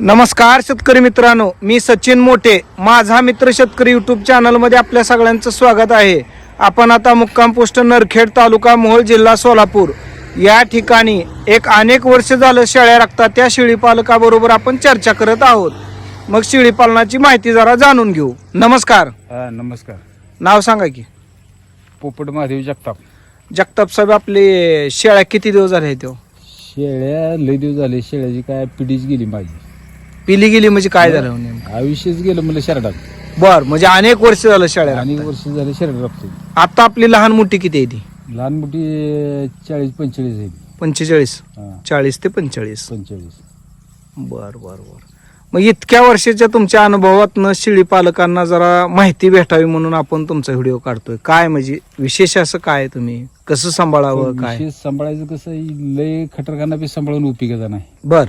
नमस्कार शेतकरी मित्रांनो मी सचिन मोठे. माझा मित्र शेतकरी युट्यूब चॅनलमध्ये आपल्या सगळ्यांचं स्वागत आहे. आपण आता मुक्काम पोस्ट नरखेड तालुका मोहोळ जिल्हा सोलापूर. या ठिकाणी एक अनेक वर्ष झालं शेळ्या राखतात त्या शेळी पालकाबरोबर आपण चर्चा करत आहोत. मग शेळी पालनाची माहिती जरा जाणून घेऊ. नमस्कार. हा नमस्कार. नाव सांगा की. पोपट महादेव जगताप. जगताप साहेब आपले शेळ्या किती दिवस झाले आहेत हो? शेळ्या लय दिवस झाले शेळ्याची काय पिढीच गेली माझी पिली गेली म्हणजे काय झालं नेमकं? आयुष्यच गेलं मला शरडात बर म्हणजे अनेक वर्ष झालं आणि राखताय. वर्ष झाले शरड राखतो आता आपली लहान मोठी किती आहे ती? लहान मोठी चाळीस पंचेचाळीस आहे. पंचेचाळीस? हा. चाळीस ते पंचेचाळीस. पंचेचाळीस. बर बर बर. मग इतक्या वर्षाच्या तुमच्या अनुभवातनं शेळी पालकांना जरा माहिती भेटावी म्हणून आपण तुमचा व्हिडिओ काढतोय. काय म्हणजे विशेष असं काय तुम्ही? कसं सांभाळावं? काय? विशेष सांभाळायचं कसं आहे, लय खटरखाना बी सांभाळून उपयोगाचा नाही. बर.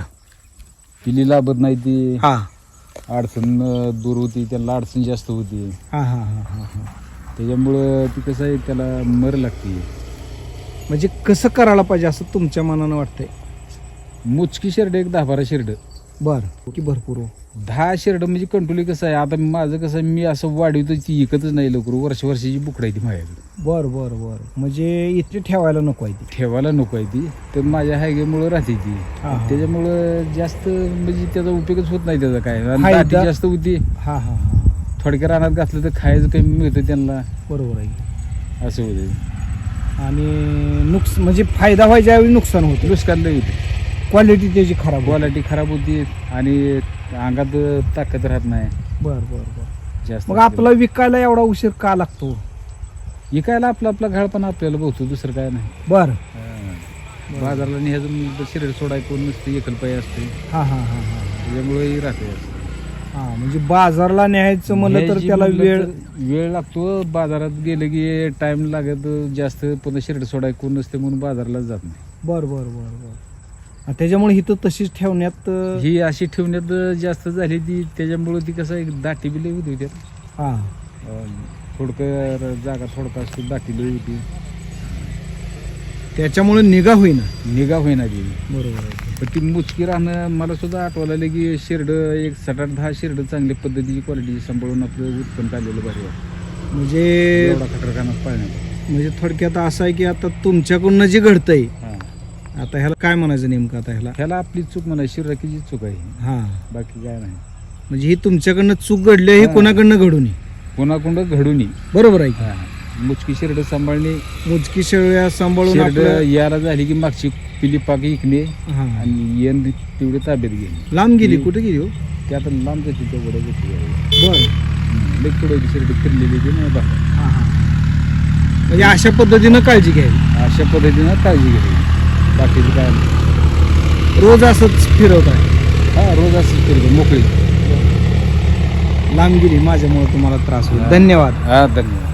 पिली लाभत नाही ती. हा. अडचण अं, दूर होती त्याला अडचण जास्त होती. हा हा हा हा हा. त्याच्यामुळं ती कसं आहे त्याला मर लागते. म्हणजे कसं करायला पाहिजे असं तुमच्या मनानं वाटतंय? मुचकी शेरड एक दहा बारा शेरड बर. की भरपूर हो. दहा शेरड म्हणजे कंट्रोली कसं आहे. आता माझं कसं आहे, मी असं वाढवतो ती इकतच नाही लवकर. वर्ष वर्षाची बुकड आहे ती माझ्याकडे. बर बर बर. म्हणजे इथे ठेवायला नको आहे ती. ठेवायला नको आहे ती. तर माझ्या हायगेमुळं राहते ती. हा, हा. त्याच्यामुळं जास्त म्हणजे त्याचा उपयोगच होत नाही त्याचा काय. आणि फायदा- दाटी जास्त होती. हा हा हा. थोडक्या रानात घातलं तर खायचं कमी मिळतं त्यांना. बरोबर आहे. असं होतं. आणि नुकस म्हणजे फायदा व्हायच्या ऐवजी नुकसान होतं. नुकसान लई होतं. क्वालिटी त्याची खराब. क्वालिटी खराब होती आणि अंगात ताकद राहत नाही. बर बर बर. जास्त मग आपला विकायला एवढा उशीर का लागतो? विकायला आपला आपला घाळपणा आपल्याला बघतो दुसरं काय नाही. बर. बाजारला न्यायचं शरीर सोडाय कोण नसते एकल पाय असते हा हा हा हा. त्याच्यामुळे राहते. हा म्हणजे बाजारला न्यायचं म्हणलं तर न्यायची त्याला म्हणलं वेळ तर वेळ लागतो. बाजारात गेलं की टाइम लागत जास्त पुन्हा शरीर सोडाय कोण नसते म्हणून बाजारला जात नाही. बर बर बर बर. त्याच्यामुळे ही तर तशीच ठेवण्यात ही अशी ठेवण्यात जास्त झाली ती त्याच्यामुळे ती कसं एक दाटी बी लई होती त्यात. हा. थोडकं जागा थोडका असतो दाटी लई होती. त्याच्यामुळे निगा होईना. निगा होईना ती. बरोबर आहे. पण ती मुचकी राहणं मला सुद्धा आठवायला लागलं की शिरड एक सात आठ दहा शिरड चांगल्या पद्धतीची क्वालिटी सांभाळून आपलं उत्पन्न काढलेलं भारी वाटतं. म्हणजे एवढा पाळण्यात. म्हणजे थोडक्यात असं आहे की आता तुमच्याकडून जे घडतंय आता ह्याला काय म्हणायचं नेमकं आता ह्याला? ह्याला आपली चूक म्हणा शिराकीची चूक आहे हा. बाकी काय नाही. म्हणजे ही तुमच्याकडनं चूक घडली आहे, ही हा. कोणाकडनं घडून? घडून. बरोबर आहे की? मुचकी शिरड सांभाळणे. मोजकी शेळ्या सांभाळून शिरड आपलं- याला झाली की मागची पिली पाक इकणे हा. आणि येण तेवढे ताब्यात घेणे. लांब गेली कुठे गेली हो? ते आता लांब जाते तेवढं बर. लई पुढे शिरड? फिरलेली ते नाही बघा हा हा. म्हणजे अशा पद्धतीनं काळजी घ्यावी. अशा पद्धतीनं काळजी घ्यावी. बाकीचं काय नाही. रोज असंच फिरवत आहे हा रोज असं फिरतो मोकळी लांब गेली माझ्यामुळे तुम्हाला त्रास होईल. धन्यवाद हा धन्यवाद